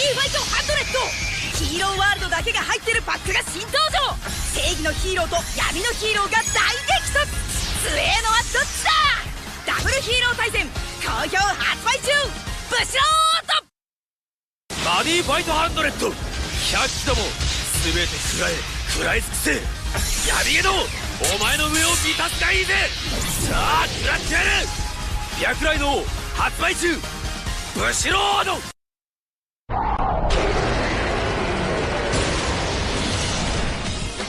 ーファイトハンドレッドヒーローワールドだけが入ってるパックが新登場。正義のヒーローと闇のヒーローが大激突。強えのはどっちだダブルヒーロー対戦。好評発売中。ブシロート。バディファイトハンドレッド。百鬼ども全て食らえ。食らい尽くせ。闇ゲド。お前の上を満たすがいいぜ。さあ食らってやる。白雷の王発売中。ブシロード。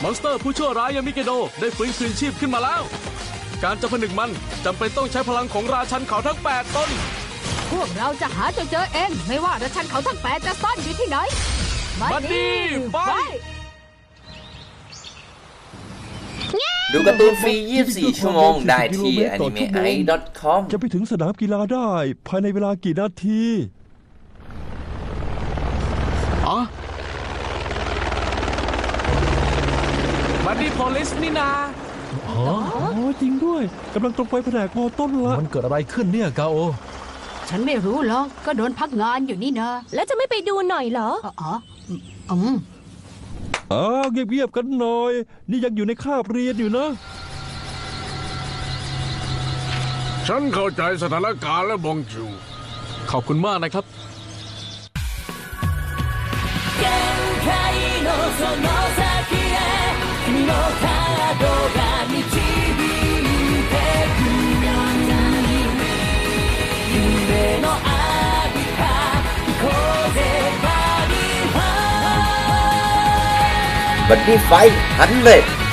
มอนสเตอร์ผู้ชั่วร้ายยามิเกโดได้ฟื้นคืนชีพขึ้นมาแล้ว การจะผนึกมันจำเป็นต้องใช้พลังของราชันเขาทั้ง 8 ต้น พวกเราจะหาจนเจอเอง ไม่ว่าราชันเขาทั้งแปดจะซ่อนอยู่ที่ไหนบัดดี้ไฟดูการ์ตูนฟรี 24 ชั่วโมงได้ที่ animei.com จะไปถึงสนามกีฬาได้ ภายในเวลากี่นาที อ๋อบัดดี้โพลิ สนี่นา อ๋อ จริงด้วยกำลังตรงไปแผนกมอต้นละ มันเกิดอะไรขึ้นเนี่ยกาโอ ฉันไม่รู้หรอก ก็โดนพักงานอยู่นี่นะ แล้วจะไม่ไปดูหน่อยเหรอ อ๋ออ๋ออืม อ้าวเงียบๆกันหน่อย นี่ยังอยู่ในคาบเรียนอยู่นะ ฉันเข้าใจสถานการณ์และบองจู ขอบคุณมากนะครับ 限界のその 2500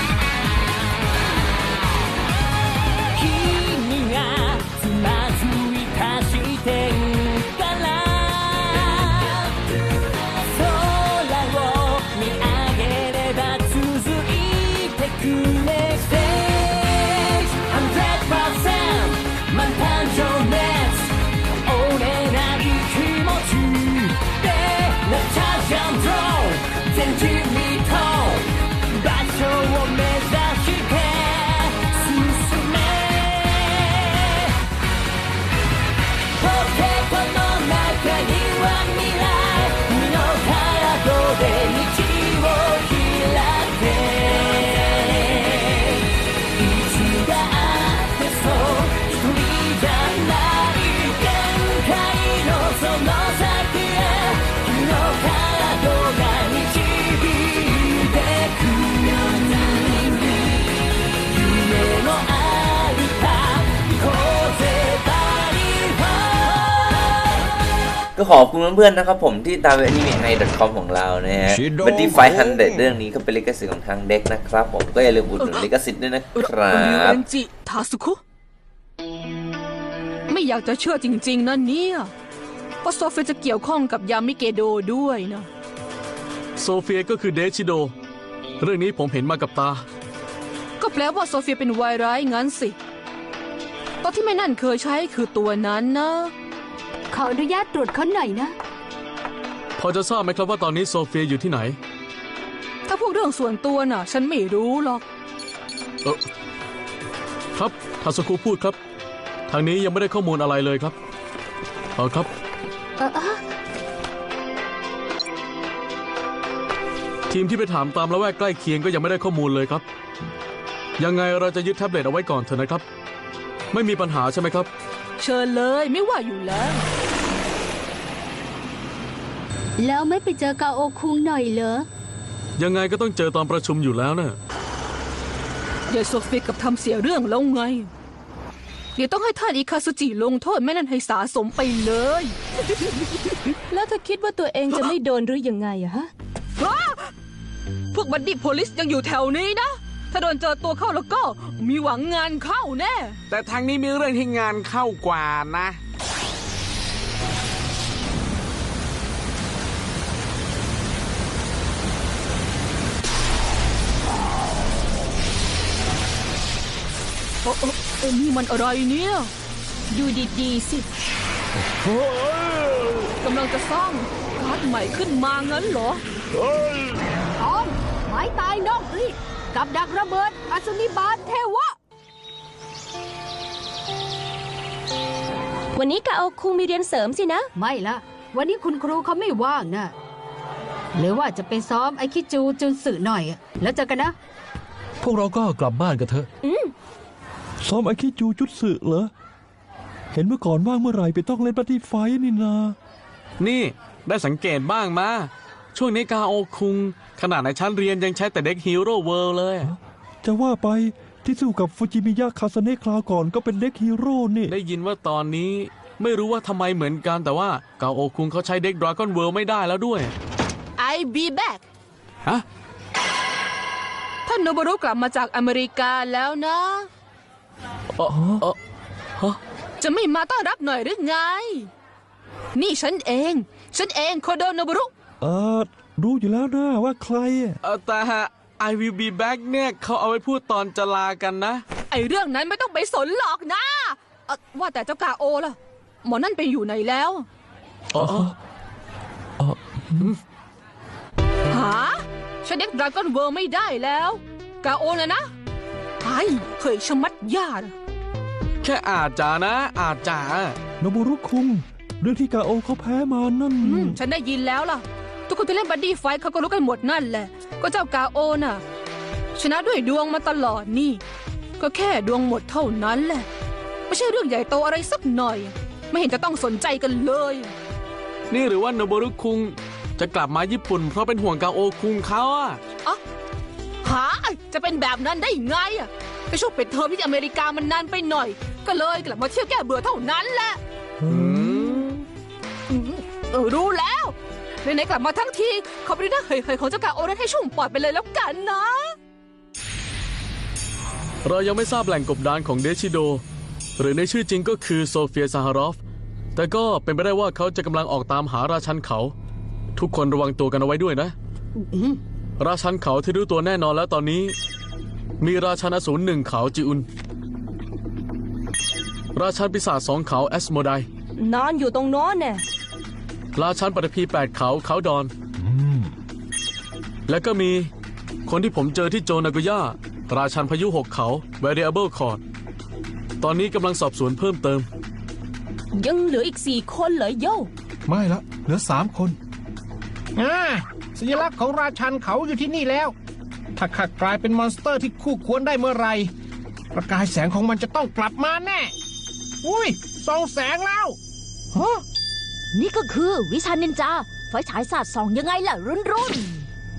ก็ขอบคุณเพื่อนๆนะครับผมที่ตาม animei.com ของเรานะฮะบัดดี้ไฟฮันเดเรื่องนี้ก็เป็นลิขสิทธิ์ของทางเด็กนะครับผมก็อย่าลืมอุดหนุนลิขสิทธิ์ด้วยนะครับเรนจิทาสุคุไม่อยากจะเชื่อจริง ๆนะเนี่ยว่าโซเฟียจะเกี่ยวข้องกับยามิเกโดด้วยนะ โซเฟียก็คือเดชิโด เรื่องนี้ผมเห็นมากับตา ก็แปลว่าโซเฟียเป็นวายร้ายงั้นสิตัวที่แม่นั่นเคยใช้คือตัวนั้นนะ ขออนุญาตตรวจค้นหน่อยนะ พอจะทราบไหมครับว่าตอนนี้โซเฟียอยู่ที่ไหน ถ้าพวกเรื่องส่วนตัวน่ะ ฉันไม่รู้หรอก เออครับทาสคุพูดครับ ทางนี้ยังไม่ได้ข้อมูลอะไรเลยครับเออครับทีมที่ไปถามตามละแวกใกล้เคียงก็ยังไม่ได้ข้อมูลเลยครับ ยังไงเราจะยึดแท็บเล็ตเอาไว้ก่อนเถอะนะครับ ไม่มีปัญหาใช่ไหมครับ เชิญเลยไม่ว่าอยู่แล้ว แล้วไม่ไปเจอกาโอคุงหน่อยเหรอ ยังไงก็ต้องเจอตอนประชุมอยู่แล้วนะเดี๋ยวโซเฟียกับทำเสียเรื่องแล้วไง เดี๋ยวต้องให้ท่านอิคาสุจิลงโทษแม่นั่นให้สาสมไปเลย แล้วเธอคิดว่าตัวเองจะไม่โดนหรือยังไงอะฮะ พวกบัดดี้โพลิสยังอยู่แถวนี้นะ ถ้าโดนเจอตัวเข้าแล้วก็มีหวังงานเข้าแน่ แต่ทางนี้มีเรื่องที่งานเข้ากว่านะ เออเออเออนี่มันอะไรเนี่ย ดูดีๆสิกำลังจะสร้างการ์ดใหม่ขึ้นมางั้นเหรอตองไม้ตายนอกรีดกับดักระเบิดอสุนิบาตเทวะ วันนี้กาโอคุงมีเรียนเสริมสินะ ไม่ละวันนี้คุณครูเขาไม่ว่างนะหรือว่าจะไปซ้อมไอคิจูจุนสึหน่อย แล้วเจอกันนะ พวกเราก็กลับบ้านกันเถอะ ซ้อมไอคิจูจุดสึเหรอ เห็นเมื่อก่อนว่างเมื่อไหร่ไปต้องเล่นปฏิไฟนี่นา นี่ได้สังเกตบ้างมาช่วงนี้กาโอคุง ขนาดในชั้นเรียนยังใช้แต่เด็กฮีโร่เวิลด์เลย จะว่าไปที่สู้กับฟูจิมิยะคาสเนะคราวก่อนก็เป็นเด็กฮีโร่นี่ ได้ยินว่าตอนนี้ไม่รู้ว่าทำไมเหมือนกันแต่ว่ากาโอคุงเขาใช้เด็กดราก้อนเวิลด์ไม่ได้แล้วด้วย I be back ฮะ ท่านโนบรุกลับมาจากอเมริกาแล้วนะเออเออฮะจะไม่มาต้อนรับหน่อยหรือไง นี่ฉันเอง ฉันเองโคโดโนบรุ เออรู้อยู่แล้วนะว่าใครอะเออแต่ I will be back เนี่ยเขาเอาไว้พูดตอนจะลากันนะ ไอเรื่องนั้นไม่ต้องไปสนหรอกนะเอ่อว่าแต่เจ้ากาโอล่ะ หมอนั่นไปอยู่ไหนแล้วอ๋อหาฉันเด็กดราก้อนเวิร์ไม่ได้แล้ว กาโอนะนะ ไอ้เคยชะมัดยาดแค่อาจจะนะ อาจจะโนบุรุคุง เรื่องที่กาโอเขาแพ้มานั่น อืมฉันได้ยินแล้วล่ะ ทุกคนที่เล่นบัดดี้ไฟท์เขาก็รู้กันหมดนั่นแหละ ก็เจ้ากาโอน่ะ ชนะด้วยดวงมาตลอดนี่ ก็แค่ดวงหมดเท่านั้นแหละ ไม่ใช่เรื่องใหญ่โตอะไรสักหน่อย ไม่เห็นจะต้องสนใจกันเลย นี่หรือว่าโนบุรุคุง จะกลับมาญี่ปุ่นเพราะเป็นห่วงกาโอคุงเขาอะ หาจะเป็นแบบนั้นได้ไงอะก็ช่วงปิดเทอมที่อเมริกามันนานไปหน่อย ก็เลยกลับมาเที่ยวแก้เบื่อเท่านั้นแหละอืมอืมเออรู้แล้วไหนๆกลับมาทั้งทีขอไปดูหน้าเฮยๆของเจ้ากาโอนั้นให้ชุ่มปอดไปเลยแล้วกันนะ เรายังไม่ทราบแหล่งกบดานของเดชิโด หรือในชื่อจริงก็คือโซเฟียซาฮารอฟ แต่ก็เป็นไปได้ว่าเขาจะกำลังออกตามหาราชันเขา ทุกคนระวังตัวกันเอาไว้ด้วยนะ ราชันเขาที่รู้ตัวแน่นอนแล้วตอนนี้ มีราชันอสูรหนึ่งเขาจิอุน ราชันปีศาจสองเขาแอสโมไดนอนอยู่ตรงโน้นเนี่ยราชันปฐพีแปดเขาเขาดอน และก็มีคนที่ผมเจอที่โจนากุย่า ราชันพายุหกเขา Variable Chord ตอนนี้กำลังสอบสวนเพิ่มเติม ยังเหลืออีกสี่คนเหรอโยไม่ละ เหลือสามคนอ่า สัญลักษณ์ของราชันเขาอยู่ที่นี่แล้ว ถ้าข้ากลายเป็นมอนสเตอร์ที่คู่ควรได้เมื่อไหรประกายแสงของมันจะต้องกลับมาแน่ อุ้ยส่องแสงแล้วฮะนี่ก็คือวิชานินจาไฟฉายศาสตร์สองยังไงล่ะรุ่นรุ่น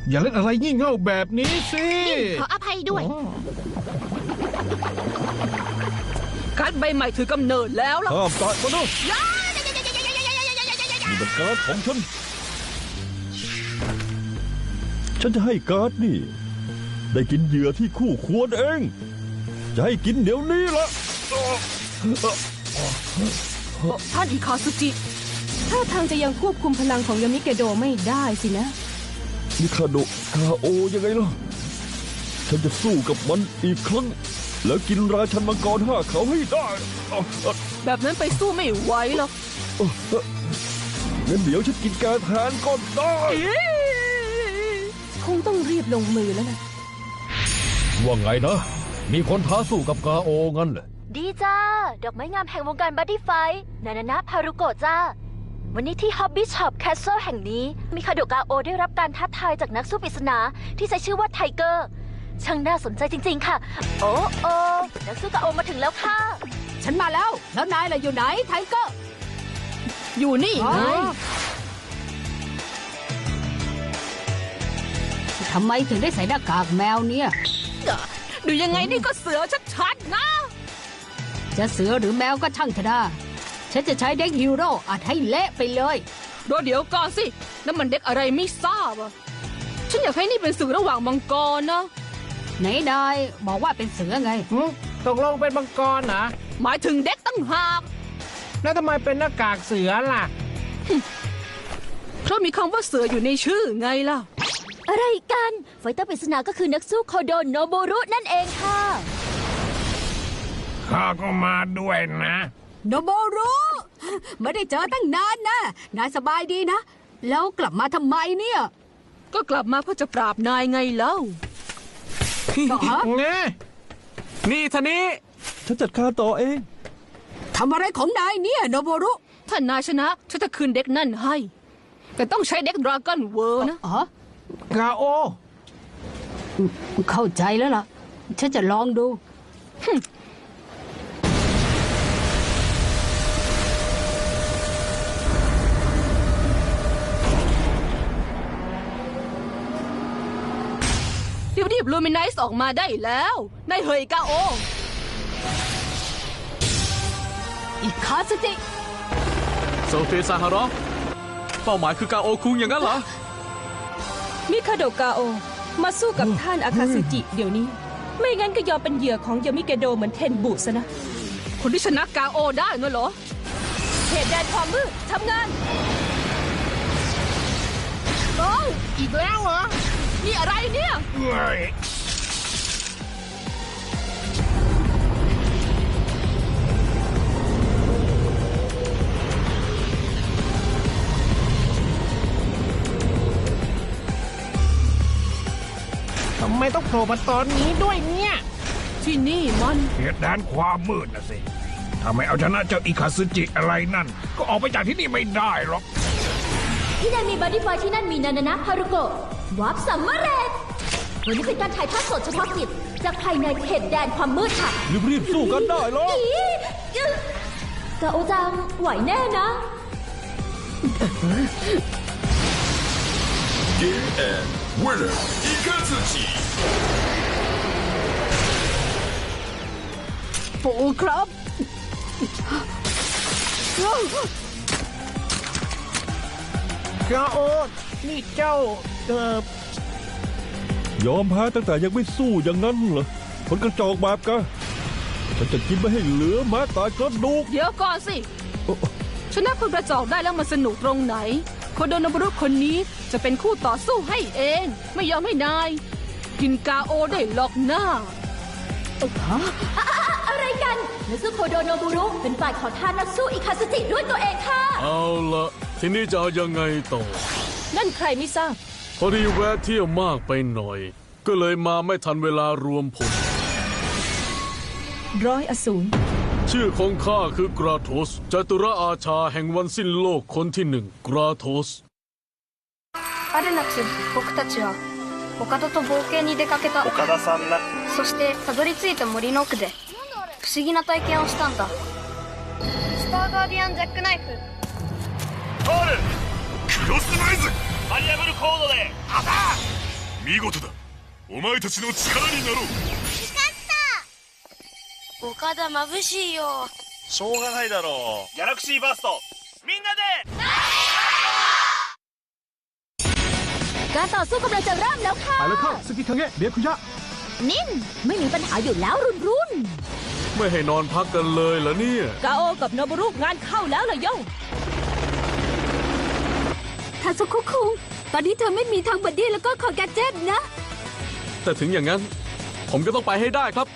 อย่าเล่นอะไรงี่เง่าแบบนี้สิขออภัยด้วย การ์ดใบใหม่ถือกำเนิดแล้วล่ะ ห้ามตัดมาด้วยนี่เป็นการ์ดของฉัน ฉันจะให้การ์ดนี่ ได้กินเหยื่อที่คู่ควรเอง จะให้กินเดี๋ยวนี้ละท่านอิคาซุจิถ้าทางจะยังควบคุมพลังของยามิเกโดไม่ได้สินะมิคาโดะคาโอยังไงล่ะ ฉันจะสู้กับมันอีกครั้ง แล้วกินราชันมังกรห้าเขาให้ได้เอาเอาแบบนั้นไปสู้ไม่ไหวหรอกเอาเอางั้นเดี๋ยวฉันกินแกแทนก็ได้ คงต้องรีบลงมือแล้วนะ ว่าไงนะ มีคนท้าสู้กับกาโองั้นเหรอดีจ้า ดอกไม้งามแห่งวงการบัดดี้ไฟท์นานานะพารุโกะจ้า วันนี้ที่ Hobby Shop Castle แห่งนี้ มีคาโดกาโอได้รับการท้าทายจากนักสู้ปริศนาที่ใช้ชื่อว่าไทเกอร์ ช่างน่าสนใจจริง ๆ ค่ะ โอ้โอนักสู้กาโอมาถึงแล้วค่ะ ฉันมาแล้ว แล้วนายล่ะอยู่ไหนไทเกอร์ อยู่นี่อ๋อไง ทำไมถึงได้ใส่หน้ากากแมวเนี่ย ดูยังไงนี่ก็เสือชัดๆนะ จะเสือหรือแมวก็ช่างเถอะนะฉันจะใช้เด็กฮีโร่อัดให้เละไปเลยรอเดี๋ยวก่อนสินั่นมันเด็กอะไรไม่ทราบอะ ฉันอยากให้นี่เป็นสื่อระหว่างมังกรนะ ไหนนายบอกว่าเป็นเสือไง หึตกลงเป็นมังกรเหรอหมายถึงเด็กตั้งหากแล้วทำไมเป็นหน้ากากเสือล่ะ เพราะมีคำว่าเสืออยู่ในชื่อไงล่ะ อะไรกัน ไฟเตอร์ปริศนาก็คือนักสู้โคโดโนโบรุนั่นเองค่ะ ข้าก็มาด้วยนะ โนโบรุไม่ได้เจอตั้งนานนะนายสบายดีนะ แล้วกลับมาทำไมเนี่ย ก็กลับมาเพื่อจะปราบนายไงเล่าก็ฮะไงนี่ทานี้ฉันจัดการต่อเอง ทำอะไรของนายเนี่ยโนโบรุถ้านายชนะฉันจะคืนเด็กนั่นให้ แต่ต้องใช้เด็กดราก้อนเวิร์นะ อ๋อ กาโอ เข้าใจแล้วล่ะ ฉันจะลองดู รีบๆลูมินไนซ์ออกมาได้แล้วนายเฮยกาโอ อีกคาสติ โซเฟียซาฮารอฟเป้าหมายคือกาโอคุงอย่างนั้นเหรอ มิคาโดกาโอ มาสู้กับท่านอาคาซึจิเดี๋ยวนี้ ไม่งั้นก็ยอมเป็นเหยื่อของยามิเกโดเหมือนเทนบุซะนะ คนที่ชนะกาโอได้น่ะเหรอเขตแดนความมืดทำงาน โอ้ยอีกแล้วเหรอ นี่อะไรเนี่ยเฮ้ยำไมต้องโผล่มาตอนนี้ด้วยเนี่ย ที่นี่มันเหตุด้านความมืดนะสิ ถ้าไม่เอาชนะเจ้าอิคาซุจิอะไรนั่น ก็ออกไปจากที่นี่ไม่ได้หรอก ที่นั่นมีบอดี้บอยที่นั่นมีนานานะฮารุโกะวับสัมำเร็จวันนี้เป็นการถ่ายทอดสดเฉพาะกิจจากภายในเขตแดนความมืดค่ะ รีบรีบสู้กันได้หรออีกะโอจังไหวแน่นะเกมแอนด์วินเนอร์อิคาซุจิ ปูครับ กาโอนี่เจ้าเออยอมแพ้ตั้งแต่ยังไม่สู้อย่างนั้นเหรอคนกระจอกแบบกะฉันจะกินไม่ให้เหลือแม้แต่กระดูก เดี๋ยวก่อนสิชนะคนกระจอกได้แล้วมันสนุกตรงไหนโคโดนบรุคนนี้จะเป็นคู่ต่อสู้ให้เอง ไม่ยอมให้นาย กินกาโอได้หรอกหน้า อะไรกันนักสู้โคโดโนบุรุเป็นฝ่ายขอทานนักสู้อิคาซึจิด้วยตัวเองค่ะ เอาละทีนี้จะเอายังไงต่อ นั่นใครไม่ทราบ พอดีแวะเที่ยวมากไปหน่อย ก็เลยมาไม่ทันเวลารวมผล ร้อยอสูร ชื่อของข้าคือกราโทสจตุระอาชาแห่งวันสิ้นโลกคนที่หนึ่งกราโทส ある夏僕たちはコカドと冒険に出かけた岡田さんなそしてたどり着いた森の奥で 不思議な体験をしたんだスターガーディアンジャックナイフファールクロスナイズ張り破るコードでアタ見事だお前たちの力になろう岡田眩しいよしょうがないだろうギャラクシーバーストみんなで การต่อสู้กำลังจะเริ่มแล้วค่ะ ไปเลยเข้าสกิคังเงะเบียคุยะ นิ่งไม่มีปัญหาอยู่แล้วรุ่นรุ่น ไม่ให้นอนพักกันเลยเหรอเนี่ย กาโอกับโนบุรุงานเข้าแล้วล่ะโย่ทาสุคุคุงตอนนี้เธอไม่มีทางบัดดี้แล้วก็คอแกเจ็ตนะ แต่ถึงอย่างนั้น ผมก็ต้องไปให้ได้ครับ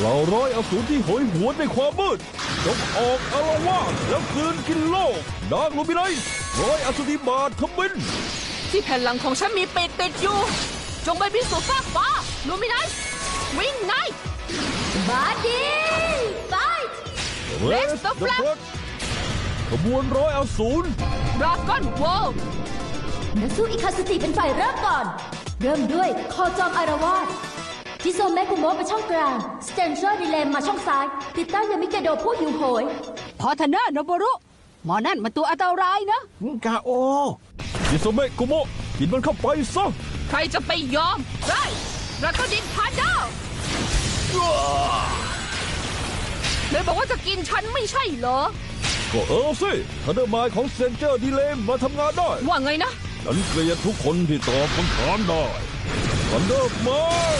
เราร้อยอสูรที่โหยหวนในความมืดจงออกอารวาสแล้วกลืนกินโลกดาร์กลูมิไนซ์ร้อยอสุริบาทขมินที่แผ่นหลังของฉันมีปีกติดอยู่ จงไปพิสูจน์ฟากฟ้าลูมินไนซ์วิ่งไนท์ บาดี้ไฟ Let's the flag ขบวนร้อยอสูรดราก้อนเวิลด์นักสู้อิคาซึจิเป็นฝ่ายเริ่มก่อน เริ่มด้วยคอจอมอารวาสจิโซแมกุโมะไปช่องกลาง สเตนเซอร์ดีเลมมาช่องซ้าย ติดตั้งยามิเกโดผู้หิวโหย พอเถอะนะโนบุรุหมอนั่นมันตัวอันตรายนะ กาโอยิโซเมะกุโมะกินมันเข้าไปซะ ใครจะไปยอมได้แล้วก็ดินพาดาว เลยบอกว่าจะกินฉันไม่ใช่เหรอ ก็เออสิทันเดอร์มายของเซนเจอร์ดีเลมมาทำงานได้ ว่าไงนะ ฉันเกลียดทุกคนที่ตอบคำถามได้ทันเดอร์มาย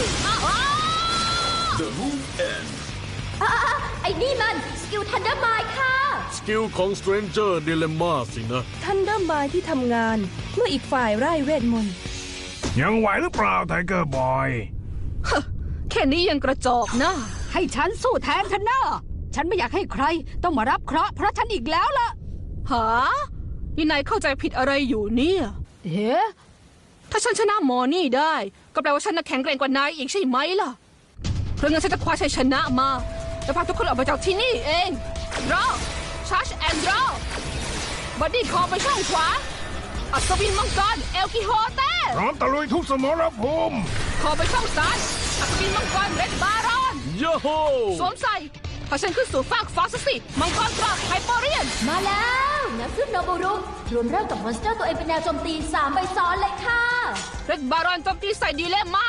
The move end อะอะอะไอ้นี่มัน สกิลทันเดอร์มายค่ะ สกิลของ Stranger Dilemma สินะท่านเริ่มบายที่ทำงาน เมื่ออีกฝ่ายไร้เวทมนต์ ยังไหวหรือเปล่าไทเกอร์บอย แค่นี้ยังกระจอกนะ ให้ฉันสู้แทนเถอะนะฉันไม่อยากให้ใครต้องมารับเคราะห์เพราะฉันอีกแล้วล่ะหานี่นายเข้าใจผิดอะไรอยู่เนี่ยเฮ้ถ้าฉันชนะหมอนี่ได้ ก็แปลว่าฉันน่ะแข็งแกร่งกว่านายอีกใช่ไหมล่ะ เพราะงั้นฉันจะคว้าชัยชนะมาแล้วพาทุกคนออกไปจากที่นี่เองรอชาร์จแอนด์รอบัดดี้คอไปช่องขวา อัศวินมังกร เอลกิโฮเต้พร้อมตะลุยทุกสมรภูมิ คอไปช่องซ้าย อัศวินมังกรเรดบารอน โยโฮสวมใส่พาฉันขึ้นสู่ฟากฟ้าสิมังกรกรอบไฮเปอร์เรียน มาแล้วนักสู้โนบูรุรวมเริ่มกับมอนสเตอร์ตัวเองเป็นแนวโจมตี3ใบซ้อนเลยค่ะเรดบารอนโจมตีใส่ดีเลมมา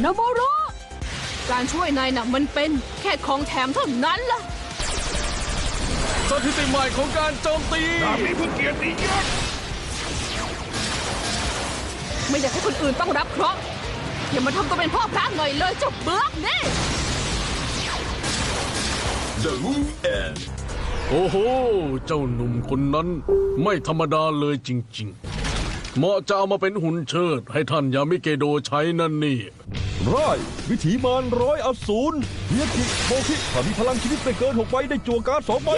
โนโบรุการช่วยนายน่ะมันเป็นแค่ของแถมเท่านั้นล่ะ สถิติใหม่ของการโจมตีดาบนี้เพื่อเกียรติยศไม่อยากให้คนอื่นต้องรับเคราะห์ อย่ามาทำตัวเป็นพ่อพระหน่อยเลยเจบเบิกนี่โอ้โห เจ้าหนุ่มคนนั้น ไม่ธรรมดาเลยจริง ๆ เหมาะจะเอามาเป็นหุ่นเชิด ให้ท่านยามิเกโดใช้นั่นนี่ ร้ายวิถีมารร้อยอสูรเฮียกิโบคิถ้ามีพลังชีวิตไม่เกินหกใบได้จั่วการ์ดสองใบ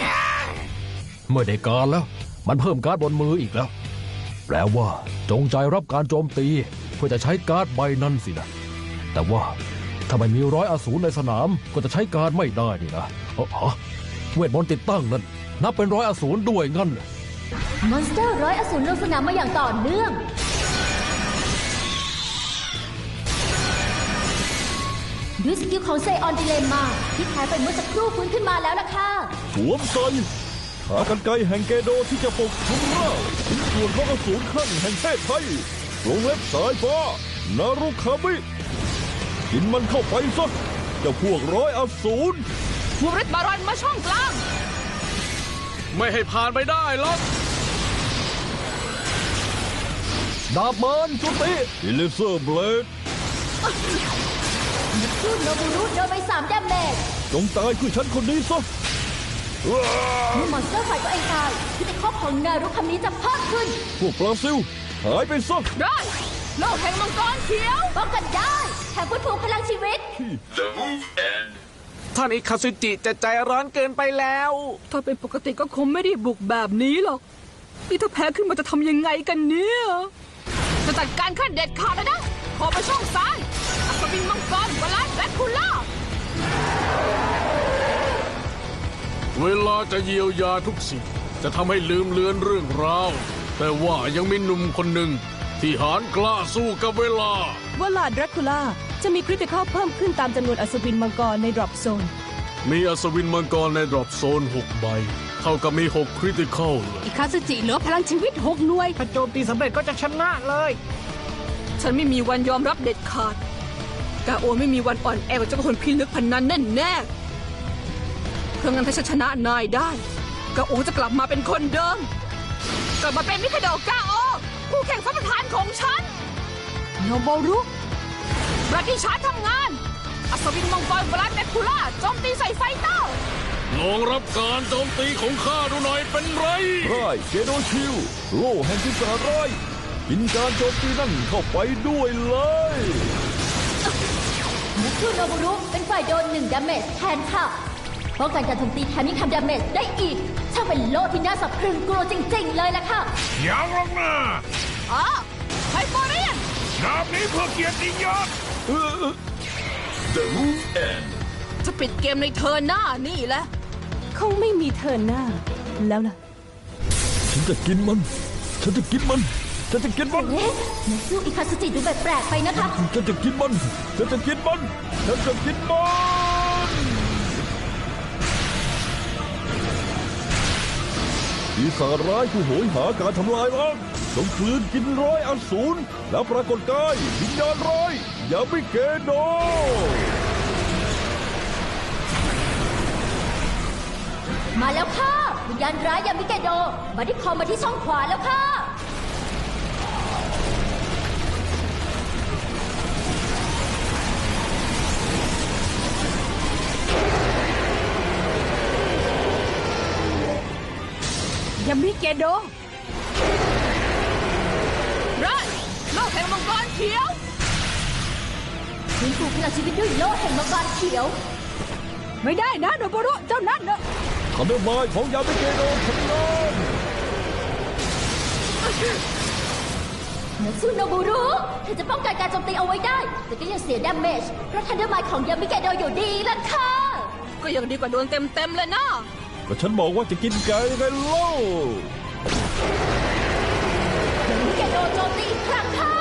เมื่อได้การแล้ว มันเพิ่มการ์ดบนมืออีกแล้ว แปลว่าจงใจรับการโจมตีเพื่อจะใช้การ์ดใบนั้นสินะ แต่ว่าถ้าไม่มีร้อยอสูรในสนามก็จะใช้การ์ดไม่ได้นี่นะเอ้อฮะเวทมนต์ติดตั้งนั้นนับเป็นร้อยอสูรด้วยงั้นมอนสเตอร์ร้อยอสูรลงสนามมาอย่างต่อเนื่อง ด้วยสกิลของเซออนดิเลมมาที่แพ้ไปเมื่อสักครู่ฟื้นขึ้นมาแล้วล่ะค่ะสวมใส่ขากันไกรแห่งเกโดที่จะปกคลุมร่างชิ้นส่วนของอสูรขั้นแห่งเทพไทย ลงเล็บสายฟ้านารุคามิกินมันเข้าไปซะเจ้าพวกร้อยอสูรทูริสบารอนมาช่องกลาง ไม่ให้ผ่านไปได้หรอกดาบมันจุติอิเลเซอร์เบลดสู้โนบูรุโดนไป3ดาเมจจงตายคือฉันคนนี้ซะเมื่อมอนสเตอร์ฝ่ายตัวเองตายที่ในครอบของนารุคำนี้จะเพิ่มขึ้น พวกปลาซิล หายไปซะได้โลกแห่งมังกรเขียวป้องกันได้แถมฟื้นฟูพลังชีวิตท่านอิคาซุจิจะใจร้อนเกินไปแล้ว ถ้าเป็นปกติก็คงไม่ได้บุกแบบนี้หรอก นี่ถ้าแพ้ขึ้นมาจะทำยังไงกันเนี่ยจะจัดการขั้นเด็ดขาดเลยนะขอไปช่องซ้ายอัศวินมังกรวลาดแบคคูล่า เวลาจะเยียวยาทุกสิ่ง จะทำให้ลืมเลือนเรื่องราว แต่ว่ายังมีหนุ่มคนหนึ่ง ที่หานกล้าสู้กับเวลาว่าลาดราคูล่าจะมีคริติคอลเพิ่มขึ้นตามจำนวนอัศวินมังกรในดรอปโซน มีอัศวินมังกรในดรอปโซน 6 ใบ เท่ากับมี 6 คริติคอลเลยอิคาซึจิเหลือพลังชีวิตหกหน่วย ถ้าโจมตีสำเร็จก็จะชนะเลย ฉันไม่มีวันยอมรับเด็ดขาด กาโอไม่มีวันอ่อนแอกับเจ้าคนพิลึกพันนั้นแน่แน่ๆเพราะงั้นถ้าฉันชนะนายได้ กาโอจะกลับมาเป็นคนเดิม กลับมาเป็นมิคาโดะกาโอคู่แข่งฟ้าประธานของฉัน โนโบรุบรากิชาร์จทำงาน อัศวินมังกรบลัดแมคคูล่าโจมตีใส่ไฟเตอร์ลองรับการโจมตีของข้าดูหน่อยเป็นไรร้ายเกโดชิลโล่แห่งที่สาร้ายกินการโจมตีนั่นเข้าไปด้วยเลยนักสู้โนบุรุเป็นฝ่ายโดน1ดาเมจแทนค่ะ ป้องกันการโจมตีแถมยังทำดาเมจได้อีก ช่างเป็นโลที่น่าสะพรึงกลัวจริง ๆ เลยล่ะค่ะยังหรอกนะอ๋อไฮเปอร์เรียนดาบนี้เพื่อเกียรติยศจะปิดเกมในเธอร์หน้านี่แหละคงไม่มีเธอหน้า แล้วล่ะ ฉันจะกินมัน ฉันจะกินมัน ฉันจะกินมัน เอ๊ะนักสู้อิคาซุจิดูแปลกๆไปนะคะ ฉันจะกินมัน ฉันจะกินมัน ฉันจะกินมัน ปีศาจร้ายผู้โหยหาการทำลายล้างจงกลืนกินร้อยอสูรแล้วปรากฏกายวิญญาณร้ายอย่าพิเกโดมาแล้วค่ะวิญญาณร้ายยามิเกโดมาที่คอมมาที่ช่องขวาแล้วค่ะ ยามิเกโดไรโลกแห่งมังกรเขียวฟื้นฟูพลังชีวิตด้วยโลแห่งมังกรเขียว ไม่ได้นะโนโบรุเจ้านั่นเนอะทำให้ไม้ของยาไม่เกโดทำงานนักสู้โนบุรุเธอจะป้องกันการโจมตีเอาไว้ได้ แต่ก็ยังเสียดาเมจเพราะทันเดอร์ไมล์ของยามิเกโดอยู่ดีล่ะค่ะก็ยังดีกว่าโดนเต็มๆเลยนะ ก็ฉันบอกว่าจะกินไก่ไงเล่าแกโดนโจมตีอีกครั้งเข้า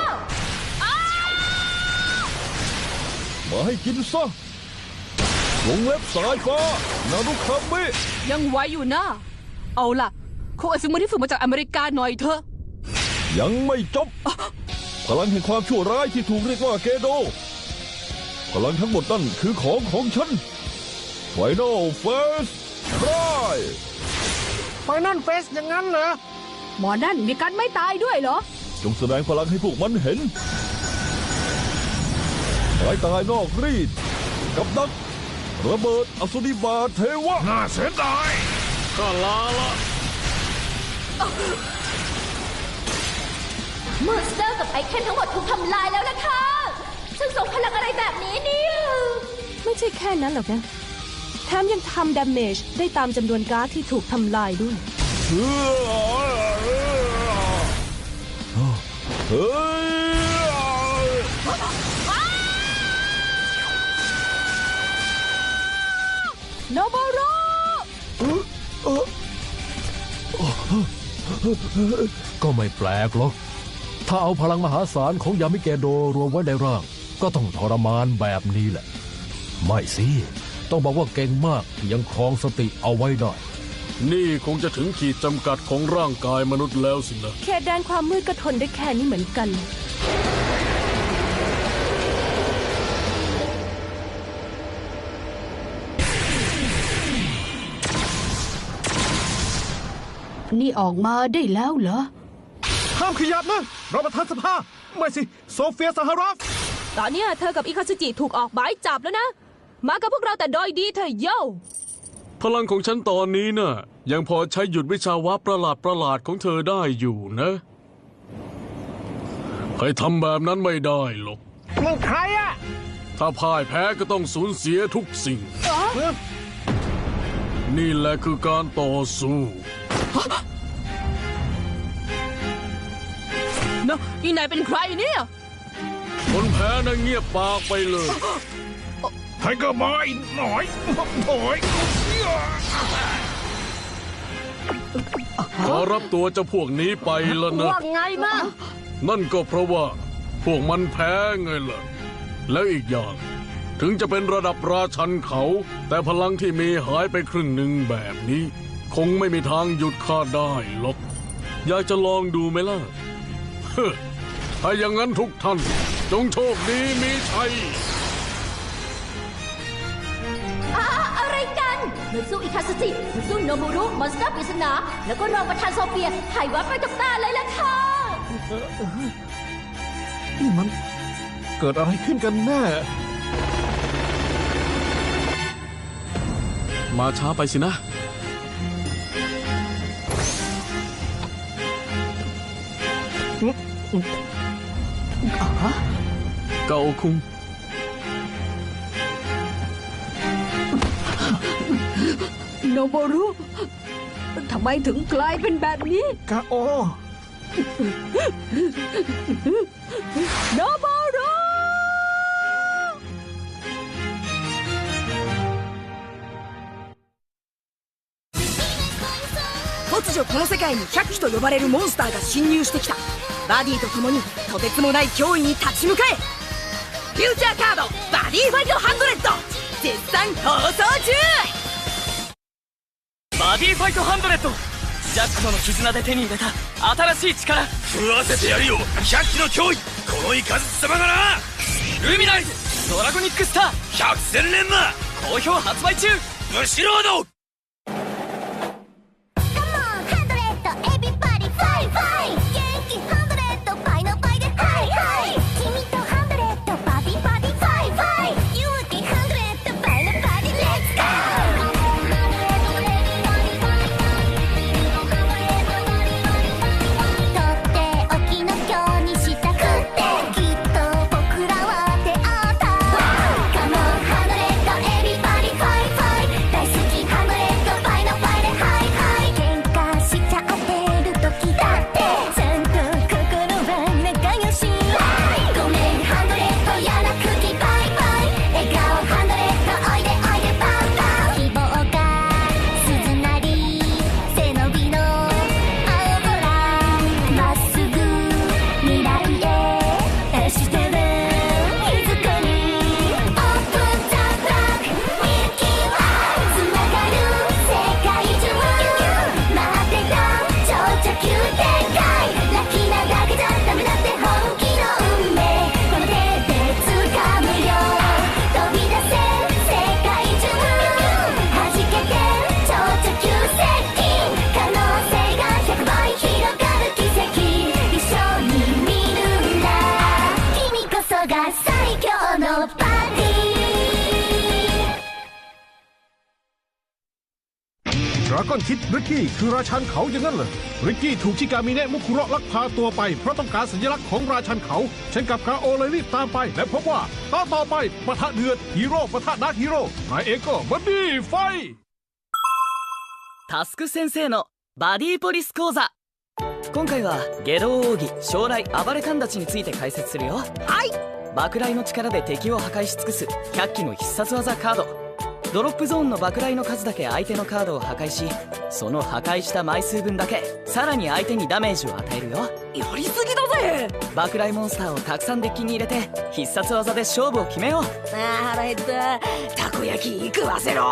มาให้กินซะวงเล็บสายฟ้านารุคามิยังไหวอยู่นะ เอาล่ะโคอาซึมุที่ฝึกมาจากอเมริกาหน่อยเถอะ ยังไม่จบ พลังแห่งความชั่วร้ายที่ถูกเรียกว่าเกโด พลังทั้งหมดนั่นคือของของฉัน Final First Try ไฟนอลเฟสอย่างนั้นเหรอ หมอนั่นมีการไม่ตายด้วยเหรอ จงแสดงพลังให้พวกมันเห็นสายตายนอกรีด กับดัก ระเบิดอสุนิบาเทวะ น่าเสียดายก็ลาละ มอนสเตอร์กับไอเทมทั้งหมดถูกทำลายแล้วนะคะซึ่งส่งพลังอะไรแบบนี้เนี่ย ไม่ใช่แค่นั้นหรอกนะ แถมยังทำดาเมจได้ตามจำนวนการ์ดที่ถูกทำลายด้วย เฮ้ยโนบโรก็ไม่แปลกหรอก ถ้าเอาพลังมหาศาลของยามิเกโดรวมไว้ในร่าง ก็ต้องทรมานแบบนี้แหละ ไม่สิ ต้องบอกว่าเก่งมากที่ยังครองสติเอาไว้ได้ นี่คงจะถึงขีดจำกัดของร่างกายมนุษย์แล้วสินะเขตแดนความมืดก็ทนได้แค่นี้เหมือนกัน นี่ออกมาได้แล้วเหรอ ห้ามขยับนะรองประธานสภา ไม่สิ โซเฟียซาฮารอฟตอนเนี้ยเธอกับอิคาซุจิถูกออกหมายจับแล้วนะ มากับพวกเราแต่โดยดีเธอโย่พลังของฉันตอนนี้น่ะ ยังพอใช้หยุดวิชาวะประหลาดประหลาดๆของเธอได้อยู่นะให้ทำแบบนั้นไม่ได้หรอกนั่นใครอะถ้าพ่ายแพ้ก็ต้องสูญเสียทุกสิ่ง นี่แหละคือการต่อสู้นะอีนายเป็นใครเนี่ย คนแพ้น่ะเงียบปากไปเลย ไทเกอร์บอยหน่อยโถยขอรับตัวเจ้าพวกนี้ไปแล้วนะ ว่าไงนะนั่นก็เพราะว่า พวกมันแพ้ไงล่ะ แล้วอีกอย่าง ถึงจะเป็นระดับราชันเขา แต่พลังที่มีหายไปครึ่งหนึ่งแบบนี้ คงไม่มีทางหยุดข้าได้หรอก อยากจะลองดูไหมล่ะเฮ้อถ้าอย่างนั้นทุกท่าน จงโชคดีมีชัย หน่วยสู้อิคาสจิหน่วยสู้โนบูรุมอนสเตอร์ปริศนา แล้วก็รองประธานโซเฟียหายวับไปกับตาเลยล่ะค่ะ นี่มันเกิดอะไรขึ้นกันแน่ มาช้าไปสินะ เกาคุง โนโบรุทำไมถึงกลายเป็นแบบนี้ กาโอ โนโบรุ 突如この世界に百鬼と呼ばれるモンスターが侵入してきたバディと共にとてつもない脅威に立ち向かえフューチャーカードバディファイトハンドレッド絶賛放送中 バディファイトハンドレッド。ジャックとの絆で手に入れた新しい力。食わせてやるよ。百鬼の脅威。このイカズチ様がなルミナイズ。ドラゴニックスター。百戦錬磨好評発売中。ブシロード ก้อนคิดริกกี้คือราชันเขาอย่างนั้นเหรอริกกี้ถูกชิกามิเนะมุคุระลักพาตัวไปเพราะต้องการสัญลักษณ์ของราชันเขา ฉันกับกาโอเลยรีบตามไป และพบว่าตอนต่อไปปะทะเดือดฮีโร่ปะทะดาร์คฮีโร่นายเองก็บัดดี้ไฟ タスク先生のバディポリス講座今回は下道奥義将来暴れカンダチについて解説するよはい爆雷の力で敵を破壊し尽くす100機の必殺技カード ドロップゾーンの爆雷の数だけ相手のカードを破壊しその破壊した枚数分だけさらに相手にダメージを与えるよ。やりすぎだぜ！爆雷モンスターをたくさんデッキに入れて必殺技で勝負を決めよう。あー腹減った。たこ焼き食わせろ